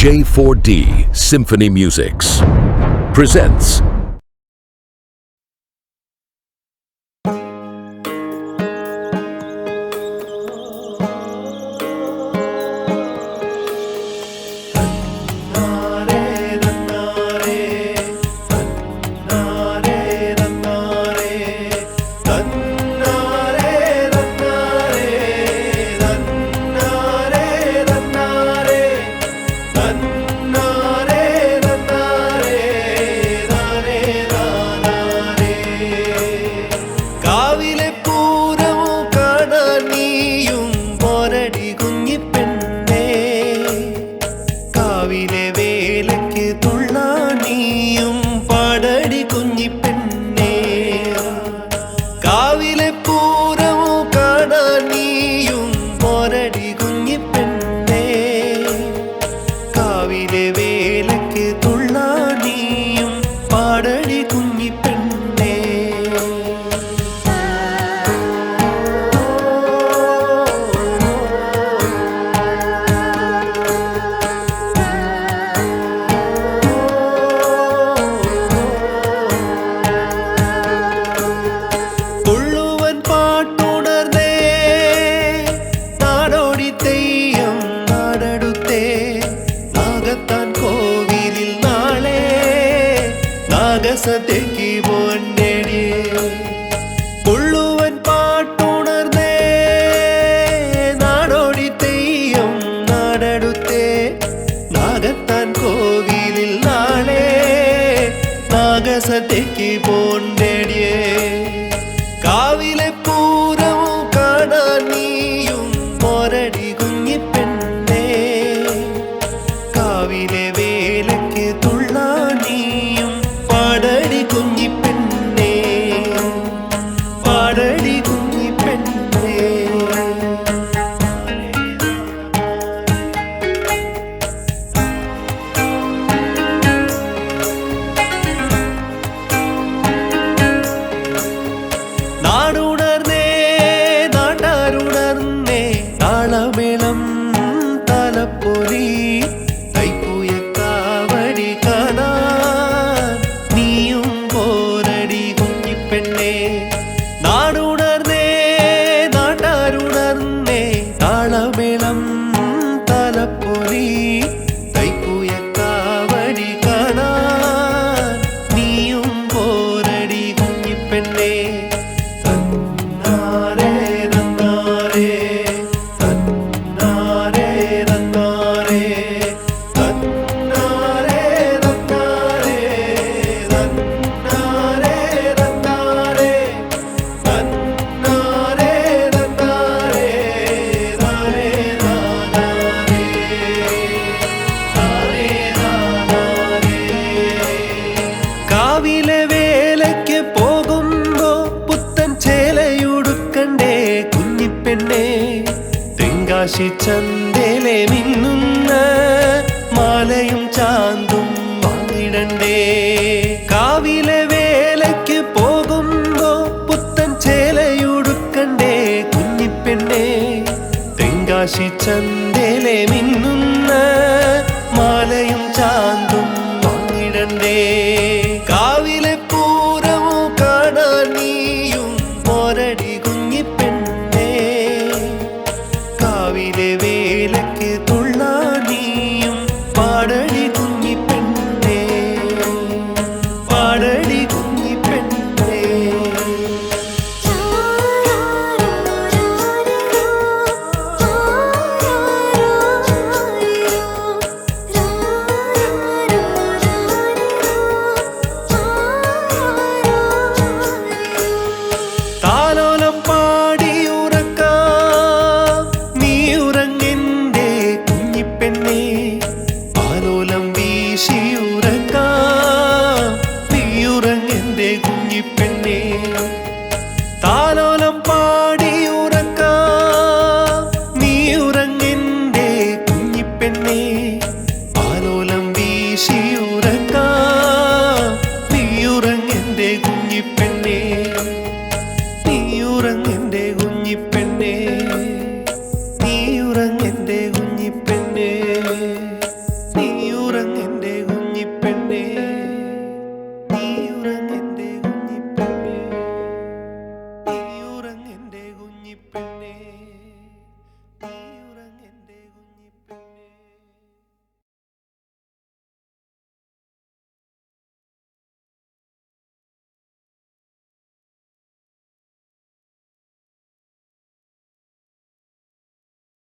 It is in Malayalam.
J4D Symphony Musics presents രാവിലെ പോ പ്രവാസത്തേക്ക് പോണ്ടേടി ഉള്ളുവൻ പാട്ടുണർന്നേ നാടോടി തെയ്യം നാടടുത്തേ. നാഗത്താൻ കോവിലിൽ നാളെ നാഗസത്തേക്ക് പോണ്ടേടിയേ കാവിലെ പൂരവും കാണാൻ നീയും മോരടി കുഞ്ഞിപ്പെണ്ണേ. കാവിലെ വേലക്ക് പ്രകാശിച്ചന്തേലെ മിന്നും പെണ്ണേ താലോലം പാടി ഉറക്ക. നീ ഉറങ്ങെന്റെ കുഞ്ഞിപ്പെണ്ണേ താലോലം വീശി ഉറക്കാം.